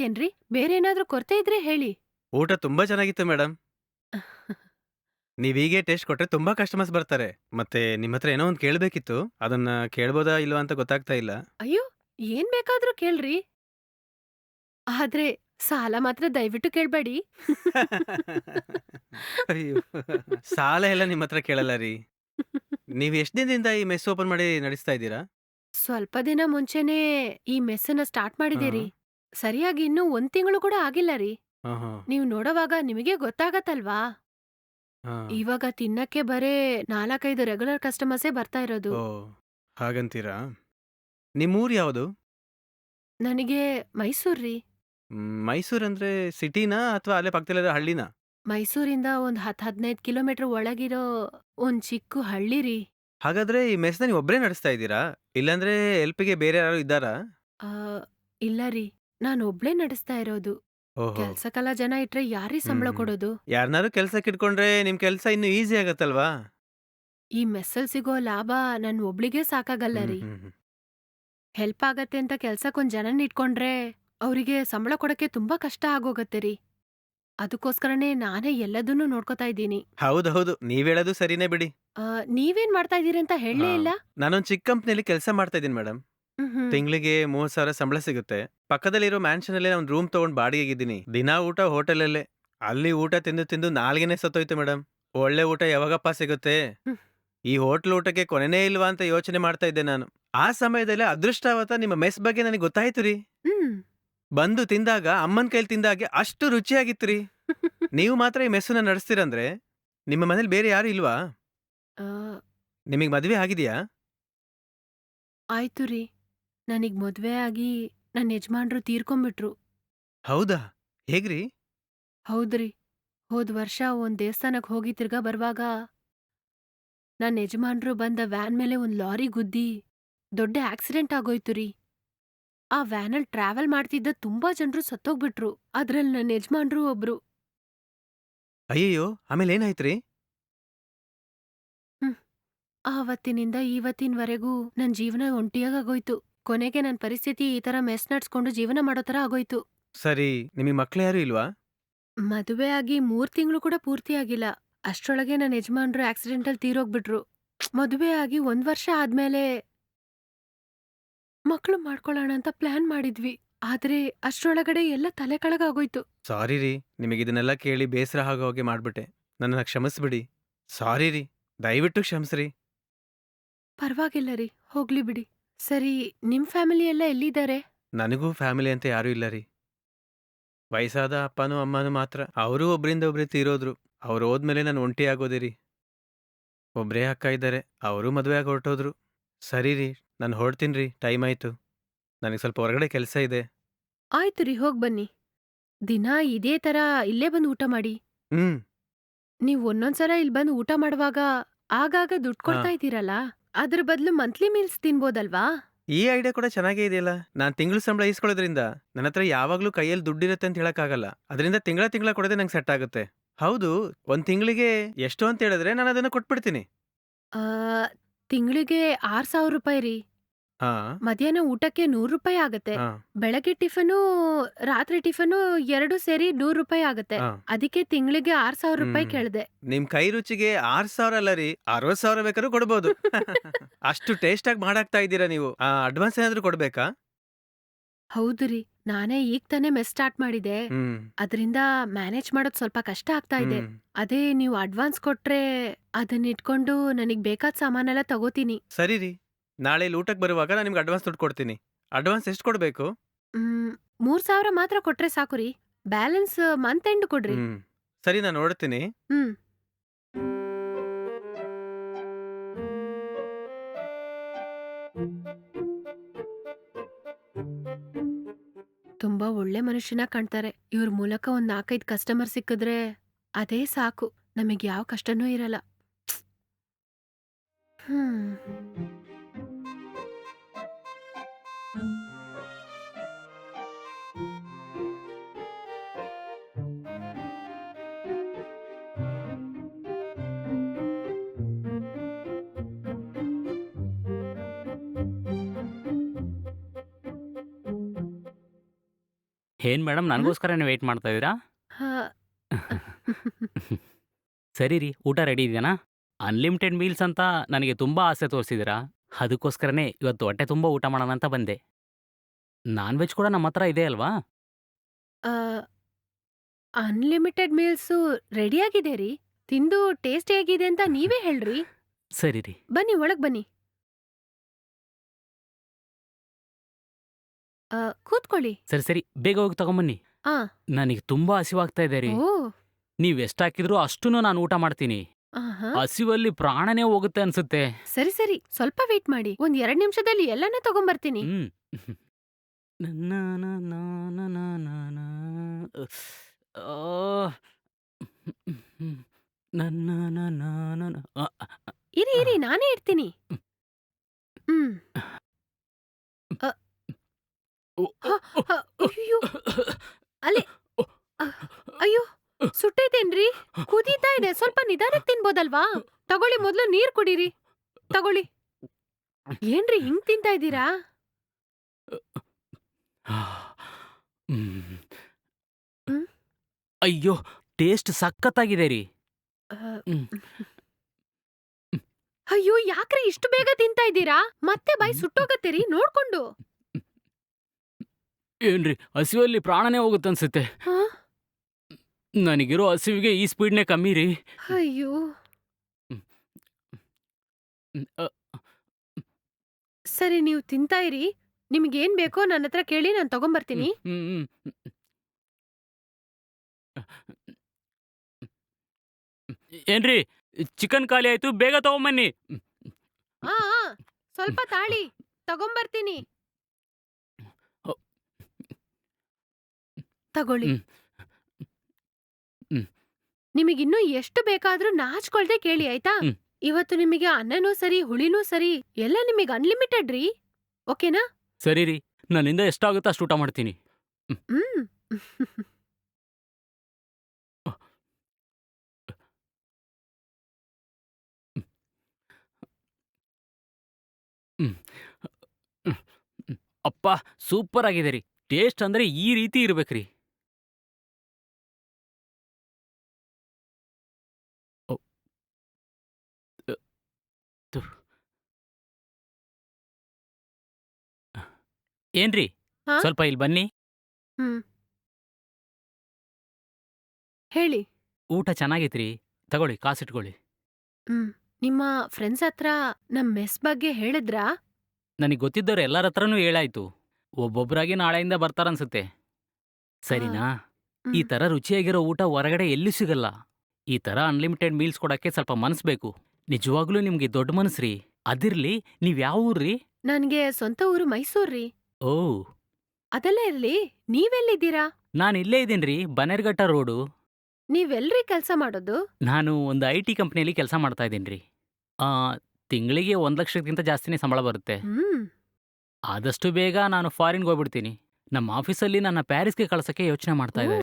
ಏನ್ರಿ? ಬೇರೆ ಏನಾದ್ರೂ ಕೊರತೆ ಇದ್ರೆ ಹೇಳಿ. ಊಟ ತುಂಬಾ ಚೆನ್ನಾಗಿತ್ತು ಮೇಡಮ್ ನೀವ್ ಹೀಗೆ ಟೇಸ್ಟ್ ಕೊಟ್ರೆ ತುಂಬಾ ಕಸ್ಟಮರ್ಸ್ ಬರ್ತಾರೆ. ಮತ್ತೆ ನಿಮ್ ಹತ್ರ ಏನೋ ಒಂದ್ ಕೇಳಬೇಕಿತ್ತು. ಅದನ್ನ ಕೇಳ್ಬೋದಾ ಇಲ್ವಾ ಅಂತ ಗೊತ್ತಾಗ್ತಾ ಇಲ್ಲ. ಅಯ್ಯೋ ಏನ್ ಬೇಕಾದ್ರೂ ಕೇಳ್ರಿ. ಆದ್ರೆ ಸಾಲ ಮಾತ್ರ ದಯವಿಟ್ಟು ಕೇಳ್ಬೇಡಿ. ಅಯ್ಯೋ ಸಾಲ ಎಲ್ಲ ನಿಮ್ ಹತ್ರ ಕೇಳಲ್ಲ ರೀ. ನೀವ್ ಎಷ್ಟ್ ದಿನದಿಂದ ಈ ಮೆಸ್ ಓಪನ್ ಮಾಡಿ ನಡೆಸ್ತಾ ಇದ್ದೀರಾ? ಸ್ವಲ್ಪ ದಿನ ಮುಂಚೆನೆ ಈ ಮೆಸ್ಸನ್ನ ಸ್ಟಾರ್ಟ್ ಮಾಡಿದೀರಿ ಹಾ. ಸರಿಯಾಗಿ ಇನ್ನೂ ಒಂದ್ ತಿಂಗಳು ಕೂಡ ಆಗಿಲ್ಲ ರೀ. ಹಾ, ಹಾ, ನೀವ್ ನೋಡೋವಾಗ ನಿಮಗೆ ಗೊತ್ತಾಗತ್ತಲ್ವಾ? ಹಾ. ಇವಾಗ ತಿನ್ನಕ್ಕೆ ಬರೇ ನಾಲ್ಕೈದು ರೆಗ್ಯುಲರ್ ಕಸ್ಟಮರ್ಸೇ ಬರ್ತಾ ಇರೋದು. ಹಾಗಂತೀರಾ? ನಿಮ್ಮೂರು ಯಾವುದು? ನನಗೆ ಮೈಸೂರ್ ರೀ. ಮೈಸೂರ್ ಅಂದ್ರೆ ಸಿಟಿನಾ ಅಥವಾ ಅಲ್ಲೇ ಪಕ್ಕದಲ್ಲಿರೋ ಹಳ್ಳಿನಾ? ಮೈಸೂರಿಂದ ಒಂದ್ ಹತ್ ಹದಿನೈದು ಕಿಲೋಮೀಟರ್ ಒಳಗಿರೋ ಒಂದ್ ಚಿಕ್ಕ ಹಳ್ಳಿ ರೀ. ಹಾಗಾದ್ರೆ ಈ ಮೆಸ್ನ ನೀವು ಒಬ್ರೇ ನಡೆಸ್ತಾ ಇದ್ದೀರಾ? ಇಲ್ಲಾಂದ್ರೆ ಎಲ್ಪಿಗೆ ಬೇರೆ ಯಾರು ಇದ್ದಾರಾ? ಆ, ಇಲ್ಲ ರೀ. ನಾನ್ ಒಬ್ಳೆ ನಡೆಸ್ತಾ ಇರೋದು. ಓಹೋ. ಕೆಲ್ಸಕ್ಕೆಲ್ಲ ಜನ ಇಟ್ರೆ ಯಾರೀ ಸಂಬಳ ಹ್ಮ್. ಕೊಡೋದು? ಯಾರನ್ನಾರು ಕೆಲಸ ಇಟ್ಕೊಂಡ್ರೆ ನಿಮ್ ಕೆಲಸ ಇನ್ನು ಈಸಿ ಆಗತ್ತಲ್ವಾ? ಈ ಮೆಸ್ಸಲ್ ಸಿಗೋ ಲಾಭ ನನ್ ಒಬ್ಳಿಗೆ ಸಾಕಾಗಲ್ಲ ಹ್ಮ್, ರೀ. ಹ್ಮ್, ಹ್ಮ್. ಹೆಲ್ಪ್ ಆಗತ್ತೆ ಅಂತ ಕೆಲ್ಸಕ್ಕೊಂದ್ ಜನನ್ ಇಟ್ಕೊಂಡ್ರೆ ಅವರಿಗೆ ಸಂಬಳ ಕೊಡಕ್ಕೆ ತುಂಬಾ ಕಷ್ಟ ಆಗೋಗತ್ತೆ ರೀ. ಅದಕ್ಕೋಸ್ಕರನೇ ನಾನೇ ಎಲ್ಲದನ್ನೂ ನೋಡ್ಕೊತಾ ಇದ್ದೀನಿ. ಹೌದೌದು. ನೀವ್ ಹೇಳೋದು ಸರಿನೇ ಬಿಡಿ. ಆ, ನೀವೇನ್ ಮಾಡ್ತಾ ಇದೀರಿ ಅಂತ ಹೇಳಲೇ ಹಾ. ಇಲ್ಲ? ನಾನೊಂದ್ ಚಿಕ್ಕ ಕಂಪ್ನಿಯಲ್ಲಿ ಕೆಲಸ ಮಾಡ್ತಾ ಇದ್ದೀನಿ ಮೇಡಮ್ ಮ್ಹ್ಮ್. ತಿಂಗಳಿಗೆ ಮೂವತ್ ಸಾವಿರ ಸಂಬಳ ಸಿಗುತ್ತೆ. ಪಕ್ಕದಲ್ಲಿರೋ ಮ್ಯಾನ್ಷನ್ ಅಲ್ಲಿ ಒಂದು ರೂಮ್ ತಗೊಂಡ್ ಬಾಡಿಗೆಗಿದ್ದೀನಿ ದಿನಾ ಊಟ ಹೋಟೆಲಲ್ಲೇ. ಅಲ್ಲಿ ಊಟ ತಿಂದು ತಿಂದು ನಾಲ್ಗೆನೆ ಸತ್ತೋಯ್ತು ಮೇಡಮ್ ಒಳ್ಳೆ ಊಟ ಯಾವಾಗಪ್ಪ ಸಿಗುತ್ತೆ? ಹ್ಮ್. ಈ ಹೋಟ್ಲ್ ಊಟಕ್ಕೆ ಕೊನೆನೇ ಇಲ್ವಾ ಅಂತ ಯೋಚನೆ ಮಾಡ್ತಾ ಇದ್ದೆ ನಾನು. ಆ ಸಮಯದಲ್ಲಿ ಅದೃಷ್ಟವತ ನಿಮ್ಮ ಮೆಸ್ ಬಗ್ಗೆ ನನಗೆ ಗೊತ್ತಾಯ್ತು ರೀ. ಹ್ಮ್. ಬಂದು ತಿಂದಾಗ ಅಮ್ಮನ ಕೈಲಿ ತಿಂದಾಗೆ ಅಷ್ಟು ರುಚಿಯಾಗಿತ್ತು ರೀ. ನೀವು ಮಾತ್ರ ಈ ಮೆಸ್ಸನ್ನ ನಡೆಸ್ತೀರಂದ್ರೆ ನಿಮ್ಮ ಮನೇಲಿ ಬೇರೆ ಯಾರು ಇಲ್ವಾ? ಆ, ನಿಮಗೆ ಮದುವೆ ಆಗಿದೆಯಾ? ಆಯ್ತು ರೀ. ನನಗ್ ಮದ್ವೆ ಆಗಿ ನನ್ ಯಜಮಾನ್ರು ತೀರ್ಕೊಂಬಿಟ್ರು. ಹೌದಾ? ಹೇಗ್ರಿ? ಹೌದ್ರಿ. ಹೋದ್ ವರ್ಷ ಒಂದ್ ದೇವಸ್ಥಾನಕ್ ಹೋಗಿ ತಿರ್ಗಾ ಬರ್ವಾಗ ನನ್ ಯಜಮಾನ್ರು ಬಂದ ವ್ಯಾನ್ ಮೇಲೆ ಒಂದ್ ಲಾರಿ ಗುದ್ದಿ ದೊಡ್ಡ ಆಕ್ಸಿಡೆಂಟ್ ಆಗೋಯ್ತು ರೀ ಆ ವ್ಯಾನಲ್ ಟ್ರಾವೆಲ್ ಮಾಡ್ತಿದ್ದ ತುಂಬಾ ಜನರು ಸತ್ತೋಗ್ಬಿಟ್ರು. ಅದ್ರಲ್ ನನ್ ಯಜಮಾನ್ರು ಒಬ್ರು. ಅಯ್ಯಯ್ಯೋ ಆಮೇಲೆ ಏನಾಯ್ತ್ರಿ? ಆವತ್ತಿನಿಂದ ಇವತ್ತಿನವರೆಗೂ ನನ್ ಜೀವನ ಒಂಟಿಯಾಗೋಯ್ತು ಕೊನೆಗೆ ನನ್ ಪರಿಸ್ಥಿತಿ ಈ ತರ ಮೆಸ್ ನಡ್ಸ್ಕೊಂಡು ಜೀವನ ಮಾಡೋ ತರ ಆಗೋಯ್ತು. ಸರಿ ನಿಮಗೆ ಮಕ್ಳು ಯಾರು ಇಲ್ವಾ? ಮದುವೆ ಆಗಿ ಮೂರ್ ತಿಂಗಳು ಕೂಡ ಪೂರ್ತಿ ಆಗಿಲ್ಲ. ಅಷ್ಟ್ರೊಳಗೆ ನನ್ನ ಯಜಮಾನ್ರು ಆಕ್ಸಿಡೆಂಟಲ್ ತೀರೋಗ್ಬಿಟ್ರು. ಮದುವೆ ಆಗಿ ಒಂದ್ ವರ್ಷ ಆದ್ಮೇಲೆ ಮಕ್ಳು ಮಾಡ್ಕೊಳ್ಳೋಣ ಅಂತ ಪ್ಲಾನ್ ಮಾಡಿದ್ವಿ. ಆದ್ರೆ ಅಷ್ಟ್ರೊಳಗಡೆ ಎಲ್ಲ ತಲೆ ಕೆಳಗಾಗೋಯ್ತು. ಸಾರಿ ರೀ ನಿಮಗೆ ಇದನ್ನೆಲ್ಲ ಕೇಳಿ ಬೇಸರ ಆಗೋ ಹಾಗೆ ಮಾಡ್ಬಿಟ್ಟೆ. ನನ್ನನ್ನು ಕ್ಷಮಿಸ್ಬಿಡಿ. ಸಾರಿ ರೀ ದಯವಿಟ್ಟು ಕ್ಷಮಿಸ್ರಿ. ಪರವಾಗಿಲ್ಲ ರೀ ಹೋಗ್ಲಿ ಬಿಡಿ. ಸರಿ ನಿಮ್ ಫ್ಯಾಮಿಲಿ ಎಲ್ಲ ಎಲ್ಲಿದ್ದಾರೆ? ನನಗೂ ಫ್ಯಾಮಿಲಿ ಅಂತ ಯಾರೂ ಇಲ್ಲ ರೀ. ವಯಸ್ಸಾದ ಅಪ್ಪನೂ ಅಮ್ಮನೂ ಮಾತ್ರ. ಅವರೂ ಒಬ್ರಿಂದ ಒಬ್ರೇ ತೀರೋದ್ರು. ಅವ್ರು ಹೋದ್ಮೇಲೆ ನಾನು ಒಂಟಿ ಆಗೋದಿರಿ ರೀ. ಒಬ್ರೇ ಅಕ್ಕ ಇದ್ದಾರೆ. ಅವರು ಮದುವೆ ಆಗಿ ಹೊರಟೋದ್ರು. ಸರಿ ರೀ ನಾನು ಹೊರಡ್ತೀನಿ ರೀ. ಟೈಮ್ ಆಯ್ತು. ನನಗೆ ಸ್ವಲ್ಪ ಹೊರಗಡೆ ಕೆಲಸ ಇದೆ. ಆಯ್ತು ರೀ ಹೋಗ್ ಬನ್ನಿ. ದಿನ ಇದೇ ತರ ಇಲ್ಲೇ ಬಂದು ಊಟ ಮಾಡಿ. ಹ್ಮ್. ನೀವ್ ಒಂದೊಂದ್ಸಲ ಇಲ್ಲಿ ಬಂದು ಊಟ ಮಾಡುವಾಗ ಆಗಾಗ ದುಡ್ಡು ಕೊಡ್ತಾ. ಇದ್ದೀರಲ್ಲ? ಅದ್ರ ಬದಲು ಮಂತ್ಲಿ ಮೀಲ್ಸ್ ತಿನ್ಬೋದಲ್ವಾ? ಈ ಐಡಿಯಾ ಕೂಡ ಚೆನ್ನಾಗೇ ಇದೆಯಲ್ಲ. ನಾನು ತಿಂಗಳ ಸಂಬಳ ಇಸ್ಕೊಳ್ಳೋದ್ರಿಂದ ನನ್ನ ಹತ್ರ ಯಾವಾಗಲೂ ಕೈಯಲ್ಲಿ ದುಡ್ಡಿರುತ್ತೆ ಅಂತ ಹೇಳಕ್ಕಾಗಲ್ಲ. ಅದರಿಂದ ತಿಂಗಳ ತಿಂಗಳ ಕೊಡೋದೇ ನಂಗೆ ಸೆಟ್ ಆಗುತ್ತೆ. ಹೌದು ಒಂದ್ ತಿಂಗಳಿಗೆ ಎಷ್ಟು ಅಂತ ಹೇಳಿದ್ರೆ ನಾನು ಅದನ್ನ ಕೊಟ್ಬಿಡ್ತೀನಿ. ಆ ತಿಂಗಳಿಗೆ ಆರ್ ಸಾವಿರ ರೂಪಾಯಿ ರೀ. ಹಾ ಮಧ್ಯಾಹ್ನ ಊಟಕ್ಕೆ ನೂರು ರೂಪಾಯಿ ಆಗತ್ತೆ. ಹಾ ಬೆಳಗ್ಗೆ ಟಿಫನು ರಾತ್ರಿ ಟಿಫನು ಎರಡು ಸೇರಿ ನೂರು ರೂಪಾಯಿ ಆಗತ್ತೆ. ಹಾ ಅದಕ್ಕೆ ತಿಂಗಳಿಗೆ ಆರ್ ಸಾವಿರ ರೂಪಾಯಿ ಹ್ಮ್. ಕೇಳ್ದೆ. ನಿಮ್ ಕೈ ರುಚಿಗೆ ಆರ್ ಸಾವಿರ ಅಲ್ಲ ರೀ ಅರವತ್ ಸಾವಿರ ಬೇಕಾದ್ರೂ ಕೊಡ್ಬೋದು. ಅಷ್ಟು ಟೇಸ್ಟ್ ಆಗಿ ಮಾಡಾಕ್ತಾ ಇದ್ದೀರಾ ನೀವು? ಅಡ್ವಾನ್ಸ್ ಏನಾದ್ರೂ ಕೊಡ್ಬೇಕಾ? ಹೌದು ರೀ ನಾನೇ ಈಗ ತಾನೇ ಮೆಸ್ ಸ್ಟಾರ್ಟ್ ಮಾಡಿದೆ. ಹ್ಮ್. ಅದರಿಂದ ಮ್ಯಾನೇಜ್ ಮಾಡೋದ್ ಸ್ವಲ್ಪ ಕಷ್ಟ ಆಗ್ತಾ ಇದೆ. ಹ್ಮ್. ಅದೇ ನೀವು ಅಡ್ವಾನ್ಸ್ ಕೊಟ್ರೆ ಅದನ್ನ ಇಟ್ಕೊಂಡು ನನಗ್ ಬೇಕಾದ ಸಾಮಾನೆಲ್ಲ ತಗೋತೀನಿ. ಸರಿ ರೀ. ನಾಳೆ ಇಲ್ಲಿ ಊಟಕ್ಕೆ ಬರುವಾಗ ನಾನು ನಿಮ್ಗೆ ಅಡ್ವಾನ್ಸ್ ದುಡ್ಡು ಕೊಡ್ತೀನಿ. ಅಡ್ವಾನ್ಸ್ ಎಷ್ಟು ಕೊಡ್ಬೇಕು? ಮ್, ಮೂರ್ ಸಾವಿರ ಮಾತ್ರ ಕೊಟ್ರೆ ಸಾಕು ರೀ. ಬ್ಯಾಲೆನ್ಸ್ ಮಂತ್ ಎಂಡ್ ಕೊಡ್ರಿ. ಸರಿ ನಾನು ನೋಡ್ತೀನಿ. ಹ್ಮ್. ತುಂಬಾ ಒಳ್ಳೆ ಮನುಷ್ಯನ ಕಾಣ್ತಾರೆ. ಇವ್ರ ಮೂಲಕ ಒಂದ್ ನಾಲ್ಕೈದು ಕಸ್ಟಮರ್ ಸಿಕ್ಕಿದ್ರೆ ಅದೇ ಸಾಕು. ನಮಗೆ ಯಾವ ಕಷ್ಟನೂ ಇರಲ್ಲ. ಹ್ಮ್. ಏನ್ ಮೇಡಮ್ ನನಗೋಸ್ಕರನೇ ವೇಟ್ ಮಾಡ್ತಾ ಇದ್ದೀರಾ? ಸರಿ ರೀ ಊಟ ರೆಡಿ ಇದೆಯಾ ಅನ್ಲಿಮಿಟೆಡ್ ಮೀಲ್ಸ್ ಅಂತ ನನಗೆ ತುಂಬಾ ಆಸೆ ತೋರಿಸಿದ್ದೀರಾ? ಅದಕ್ಕೋಸ್ಕರನೇ ಇವತ್ತು ಹೊಟ್ಟೆ ತುಂಬ ಊಟ ಮಾಡೋಣ ಅಂತ ಬಂದೆ. ನಾನ್ ವೆಜ್ ಕೂಡ ನಮ್ಮ ಹತ್ರ ಇದೆ ಅಲ್ವಾ? ಅನ್ಲಿಮಿಟೆಡ್ ಮೀಲ್ಸು ರೆಡಿಯಾಗಿದೆ ರೀ. ತಿಂದು ಟೇಸ್ಟ್ ಆಗಿದೆ ಅಂತ ನೀವೇ ಹೇಳ್ರಿ. ಸರಿ ರೀ. ಬನ್ನಿ ಒಳಗೆ ಬನ್ನಿ. ಆ, ಕೂತ್ಕೊಳ್ಳಿ. ಸರಿ ಸರಿ ಬೇಗ ಹೋಗಿ ತಗೊಂಬನ್ನಿ. ಆ. ನನಗೆ ತುಂಬಾ ಹಸಿವಾಗ್ತಾ ಇದೆ ರೀ. ಓ. ನೀವ್ ಎಷ್ಟ್ ಹಾಕಿದ್ರು ಅಷ್ಟನ್ನು ನಾನು ಊಟ ಮಾಡ್ತೀನಿ. ಆಹಾ. ಹಸಿವಲ್ಲಿ ಪ್ರಾಣನೇ ಹೋಗುತ್ತೆ ಅನ್ಸುತ್ತೆ. ಸರಿ ಸರಿ ಸ್ವಲ್ಪ ವೇಟ್ ಮಾಡಿ. ಒಂದ್ ಎರಡ್ ನಿಮಿಷದಲ್ಲಿ ಎಲ್ಲಾನು ತಗೊಂಬರ್ತೀನಿ. ಹ್ಮ್. ನನ್ನ. ಆ. ನನ್ನ ಇರಿ ಇರಿ ನಾನೇ ಇರ್ತೀನಿ. ಹ್ಮ್. ಅಯ್ಯೋ ಅಲ್ಲಿ ಅಹ್, ಅಯ್ಯೋ ಸುಟ್ಟೈತೇನ್ರಿ ಕುದೀತಾ ಇದೆ ಸ್ವಲ್ಪ ನಿಧಾನಕ್ಕೆ ತಿನ್ಬೋದಲ್ವಾ ತಗೊಳ್ಳಿ ಮೊದಲು ನೀರು ಕುಡೀರಿ ತಗೊಳ್ಳಿ ಏನ್ರಿ ಹಿಂಗ್ ತಿಂತಾ ಇದ್ದೀರಾ? ಅಯ್ಯೋ ಟೇಸ್ಟ್ ಸಖತ್ತಾಗಿದೆ ರೀ. ಅಯ್ಯೋ ಯಾಕ್ರಿ ಇಷ್ಟು ಬೇಗ ತಿಂತಾ ಇದ್ದೀರಾ ಮತ್ತೆ ಬಾಯಿ ಸುಟ್ಟೋಗತ್ತೀರಿ ನೋಡ್ಕೊಂಡು ಏನ್ರಿ ಹಸಿವಲ್ಲಿ ಪ್ರಾಣನೇ ಹೋಗುತ್ತೆ ಅನ್ಸುತ್ತೆ. ಹ? ನನಗಿರೋ ಹಸಿವಿಗೆ ಈ ಸ್ಪೀಡ್ನೇ ಕಮ್ಮಿ ರೀ ಅಯ್ಯೋ ಅ, ಸರಿ ನೀವು ತಿಂತಾ ಇರಿ. ನಿಮ್ಗೇನ್ ಬೇಕೋ ನನ್ನ ಹತ್ರ ಕೇಳಿ ನಾನು ತಗೊಂಬರ್ತೀನಿ. ಏನ್ರಿ ಚಿಕನ್ ಖಾಲಿ ಆಯ್ತು ಬೇಗ ತಗೊಂಬನ್ನಿ. ಆ ಆ, ಸ್ವಲ್ಪ ತಾಳಿ ತಗೊಂಬರ್ತೀನಿ. ತಗೊಳ್ಳಿ. ನಿಮಗಿನ್ನೂ ಎಷ್ಟು ಬೇಕಾದ್ರೂ ನಾಚ್ಕೊಳ್ದೆ ಕೇಳಿ ಆಯ್ತಾ? ಇವತ್ತು ನಿಮಗೆ ಅನ್ನನೂ ಸರಿ ಹುಳಿನೂ ಸರಿ ಎಲ್ಲ ನಿಮಗೆ ಅನ್ಲಿಮಿಟೆಡ್ ರೀ. ಓಕೆನಾ? ಸರಿ ರೀ. ನನ್ನಿಂದ ಎಷ್ಟಾಗುತ್ತೆ ಅಷ್ಟು ಊಟ ಮಾಡ್ತೀನಿ. ಹ್ಮ್. ಅಪ್ಪ ಸೂಪರ್ ಆಗಿದೆ ರೀ. ಟೇಸ್ಟ್ ಅಂದ್ರೆ ಈ ರೀತಿ ಇರ್ಬೇಕ್ರಿ ಏನ್ರಿ? ಹಾ? ಸ್ವಲ್ಪ ಇಲ್ಲಿ ಬನ್ನಿ. ಹ್ಮ್. ಹೇಳಿ. ಊಟ ಚೆನ್ನಾಗೈತ್ರಿ. ತಗೊಳ್ಳಿ ಕಾಸಿಟ್ಕೊಳ್ಳಿ ಹ್ಮ್. ನಿಮ್ಮ ಫ್ರೆಂಡ್ಸ್ ಹತ್ರ ನಮ್ ಮೆಸ್ ಬಗ್ಗೆ ಹೇಳಿದ್ರಾ? ನನಗೆ ಗೊತ್ತಿದ್ದವ್ರು ಎಲ್ಲರ ಹತ್ರನೂ ಹೇಳಾಯ್ತು. ಒಬ್ಬೊಬ್ಬರಾಗಿ ನಾಳೆಯಿಂದ ಬರ್ತಾರನ್ಸುತ್ತೆ. ಸರಿನಾ? ಹ್ಮ್. ಈ ತರ ರುಚಿಯಾಗಿರೋ ಊಟ ಹೊರಗಡೆ ಎಲ್ಲೂ ಸಿಗಲ್ಲ. ಈ ತರ ಅನ್ಲಿಮಿಟೆಡ್ ಮೀಲ್ಸ್ ಕೊಡಕ್ಕೆ ಸ್ವಲ್ಪ ಮನ್ಸ್ ಬೇಕು. ನಿಜವಾಗ್ಲೂ ನಿಮ್ಗೆ ದೊಡ್ಡ ಮನಸ್ರಿ ಅದಿರ್ಲಿ ನೀವ್ ಯಾವ ಊರ್ರಿ? ನನ್ಗೆ ಸ್ವಂತ ಊರು ಮೈಸೂರ್ರಿ. ಓ ಅದೆಲ್ಲ ಇರ್ಲಿ ನೀವೆಲ್ಲಿದ್ದೀರಾ? ನಾನು ಇಲ್ಲೇ ಇದ್ದೀನ್ರಿ ಬನ್ನೇರ್ಘಟ್ಟ ರೋಡು. ನೀವೆಲ್ರಿ ಕೆಲಸ ಮಾಡೋದು? ನಾನು ಒಂದು ಐ ಟಿ ಕಂಪ್ನಿಯಲ್ಲಿ ಕೆಲಸ ಮಾಡ್ತಾ ಇದ್ದೀನಿ ಆ ತಿಂಗಳಿಗೆ ಒಂದ್ ಲಕ್ಷಕ್ಕಿಂತ ಜಾಸ್ತಿನೇ ಸಂಬಳ ಬರುತ್ತೆ. ಹ್ಮ್. ಆದಷ್ಟು ಬೇಗ ನಾನು ಫಾರಿನ್ಗೆ ಹೋಗ್ಬಿಡ್ತೀನಿ. ನಮ್ಮ ಆಫೀಸಲ್ಲಿ ನನ್ನ ಪ್ಯಾರಿಸ್ಗೆ ಕಳ್ಸಕ್ಕೆ ಯೋಚನೆ ಮಾಡ್ತಾ ಇದ್ದಾರೆ.